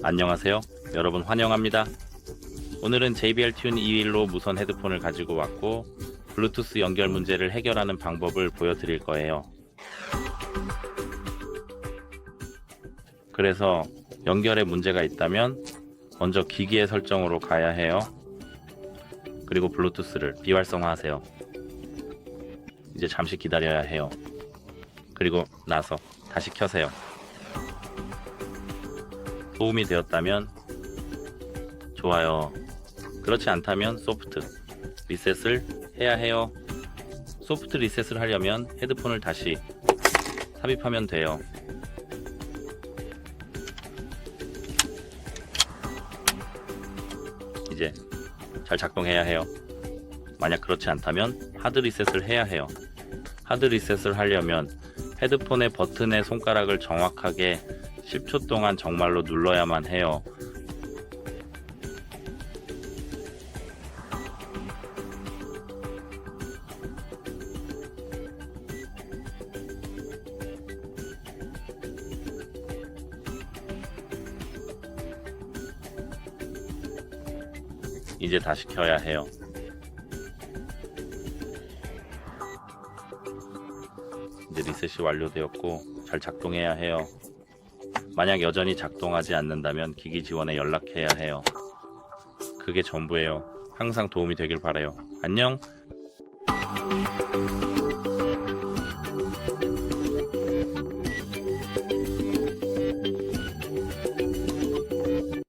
안녕하세요. 여러분 환영합니다. 오늘은 JBL 튠 21로 무선 헤드폰을 가지고 왔고 블루투스 연결 문제를 해결하는 방법을 보여드릴 거예요. 그래서 연결에 문제가 있다면 먼저 기기의 설정으로 가야 해요. 그리고 블루투스를 비활성화하세요. 이제 잠시 기다려야 해요. 그리고 나서 다시 켜세요. 도움이 되었다면 좋아요. 그렇지 않다면 소프트 리셋을 해야 해요. 소프트 리셋을 하려면 헤드폰을 다시 삽입하면 돼요. 이제 잘 작동해야 해요. 만약 그렇지 않다면 하드 리셋을 해야 해요. 하드 리셋을 하려면 헤드폰의 버튼의 손가락을 정확하게 10초 동안 정말로 눌러야만 해요. 이제 다시 켜야 해요. 이제 리셋이 완료되었고 잘 작동해야 해요. 만약 여전히 작동하지 않는다면 기기 지원에 연락해야 해요. 그게 전부예요. 항상 도움이 되길 바래요. 안녕.